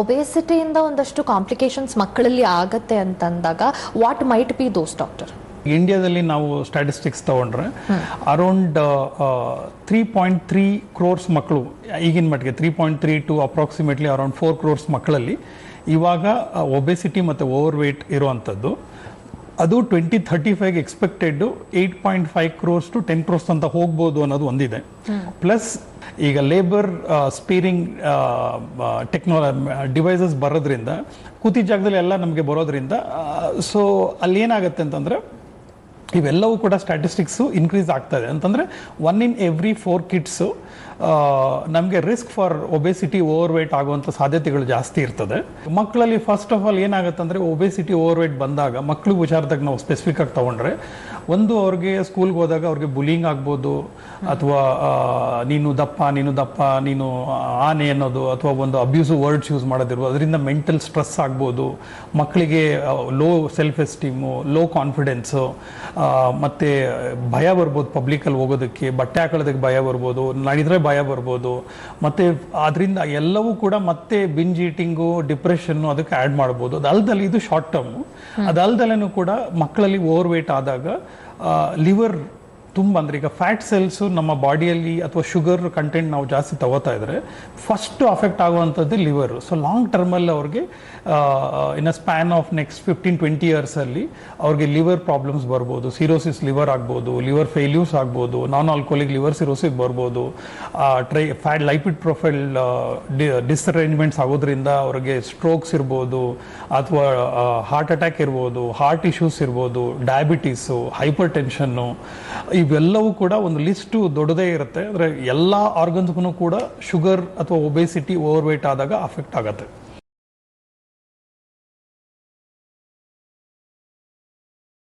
ಒಬೇಸಿಟಿಯಿಂದ ಒಂದಷ್ಟು ಕಾಂಪ್ಲಿಕೇಶನ್ಸ್ ಮಕ್ಕಳಲ್ಲಿ ಆಗತ್ತೆ ಅಂತಂದಾಗ what might be those doctor? ಇಂಡಿಯಾದಲ್ಲಿ ನಾವು ಸ್ಟ್ಯಾಟಿಸ್ಟಿಕ್ಸ್ ತಗೊಂಡ್ರೆ around three point three crores ಮಕ್ಕಳು, ಈಗಿನ ಮಟ್ಟಿಗೆ three point three to approximately around four crores ಮಕ್ಕಳಲ್ಲಿ ಇವಾಗ ಒಬೆಸಿಟಿ ಮತ್ತು ಓವರ್ ವೇಟ್ ಇರುವಂಥದ್ದು. ಅದು twenty thirty five expected eight point five crores to ten crores ಅಂತ ಹೋಗ್ಬೋದು ಅನ್ನೋದು ಒಂದಿದೆ. ಪ್ಲಸ್ ಈಗ ಲೇಬರ್ ಸ್ಪೀರಿಂಗ್ ಟೆಕ್ನಾಲ ಡಿವೈಸಸ್ ಬರೋದ್ರಿಂದ ಕೂತಿ ಜಾಗದಲ್ಲಿ ಎಲ್ಲ ನಮಗೆ ಬರೋದ್ರಿಂದ ಸೊ ಅಲ್ಲಿ ಏನಾಗುತ್ತೆ ಅಂತಂದ್ರೆ ಇವೆಲ್ಲವೂ ಕೂಡ ಸ್ಟ್ಯಾಟಿಸ್ಟಿಕ್ಸು ಇನ್ಕ್ರೀಸ್ ಆಗ್ತದೆ ಅಂತಂದರೆ one in every four kids ನಮಗೆ risk for obesity over wait ಆಗುವಂಥ ಸಾಧ್ಯತೆಗಳು ಜಾಸ್ತಿ ಇರ್ತದೆ. ಮಕ್ಕಳಲ್ಲಿ ಫಸ್ಟ್ ಆಫ್ ಆಲ್ ಏನಾಗುತ್ತೆ ಅಂದರೆ ಒಬೆಸಿಟಿ ಓವರ್ ವೇಟ್ ಬಂದಾಗ ಮಕ್ಕಳು ವಿಚಾರದಾಗ ನಾವು ಸ್ಪೆಸಿಫಿಕ್ ಆಗಿ ತಗೊಂಡ್ರೆ ಒಂದು ಅವ್ರಿಗೆ ಸ್ಕೂಲ್ಗೆ ಹೋದಾಗ ಅವ್ರಿಗೆ ಬುಲಿಂಗ್ ಆಗ್ಬೋದು ಅಥವಾ ನೀನು ದಪ್ಪ ನೀನು ದಪ್ಪ ನೀನು ಆನೆ ಅನ್ನೋದು ಅಥವಾ ಒಂದು ಅಬ್ಯೂಸಿವ್ ವರ್ಡ್ಸ್ ಯೂಸ್ ಮಾಡೋದಿರ್ಬೋದು ಅದರಿಂದ ಮೆಂಟಲ್ ಸ್ಟ್ರೆಸ್ ಆಗ್ಬೋದು ಮಕ್ಕಳಿಗೆ low self esteem low confidence ಮತ್ತು ಭಯ ಬರ್ಬೋದು ಪಬ್ಲಿಕಲ್ಲಿ ಹೋಗೋದಕ್ಕೆ ಬಟ್ಟೆ ಹಾಕೊಳ್ಳೋದಕ್ಕೆ ಭಯ ಬರ್ಬೋದು ನಡೆದ್ರೆ ಭಯ ಬರ್ಬೋದು ಮತ್ತು ಅದರಿಂದ ಎಲ್ಲವೂ ಕೂಡ ಮತ್ತೆ ಬಿಂಜ್ ಈಟಿಂಗು ಡಿಪ್ರೆಷನ್ನು ಅದಕ್ಕೆ ಆ್ಯಡ್ ಮಾಡ್ಬೋದು. ಅದಲ್ದಲ್ಲಿ ಇದು ಶಾರ್ಟ್ ಟರ್ಮು ಅದಲ್ದಲ್ಲೂ ಕೂಡ ಮಕ್ಕಳಲ್ಲಿ ಓವರ್ ವೇಟ್ ಆದಾಗ ಲಿವರ್ ತುಂಬ ಅಂದರೆ ಈಗ ಫ್ಯಾಟ್ ಸೆಲ್ಸು ನಮ್ಮ ಬಾಡಿಯಲ್ಲಿ ಅಥವಾ ಶುಗರ್ ಕಂಟೆಂಟ್ ನಾವು ಜಾಸ್ತಿ ತಗೋತಾ ಇದ್ರೆ ಫಸ್ಟ್ ಅಫೆಕ್ಟ್ ಆಗುವಂಥದ್ದು ಲಿವರ್ ಸೊ ಲಾಂಗ್ ಟರ್ಮಲ್ಲಿ ಅವ್ರಿಗೆ in a span of next fifteen twenty ಇಯರ್ಸಲ್ಲಿ ಅವ್ರಿಗೆ ಲಿವರ್ ಪ್ರಾಬ್ಲಮ್ಸ್ ಬರ್ಬೋದು ಸಿರೋಸಿಸ್ ಲಿವರ್ ಆಗ್ಬೋದು ಲಿವರ್ ಫೇಲ್ಯೂರ್ಸ್ ಆಗ್ಬೋದು ನಾನ್ ಆಲ್ಕೋಲಿಕ್ ಲಿವರ್ ಸಿರೋಸಿಸ್ ಬರ್ಬೋದು tri fat lipid profile disarrangements ಆಗೋದ್ರಿಂದ ಅವ್ರಿಗೆ ಸ್ಟ್ರೋಕ್ಸ್ ಇರ್ಬೋದು, ಅಥವಾ ಹಾರ್ಟ್ ಅಟ್ಯಾಕ್ ಇರ್ಬೋದು ಹಾರ್ಟ್ ಇಶ್ಯೂಸ್ ಇರ್ಬೋದು ಡಯಾಬಿಟೀಸು ಹೈಪರ್ ಟೆನ್ಷನ್ನು ಇವೆಲ್ಲವೂ ಕೂಡ ಒಂದು ಲಿಸ್ಟು ದೊಡ್ಡದೇ ಇರುತ್ತೆ. ಅಂದರೆ ಎಲ್ಲ ಆರ್ಗನ್ಸ್ಗೂ ಕೂಡ ಶುಗರ್ ಅಥವಾ ಒಬೆಸಿಟಿ ಓವರ್ ವೇಟ್ ಆದಾಗ ಅಫೆಕ್ಟ್ ಆಗುತ್ತೆ.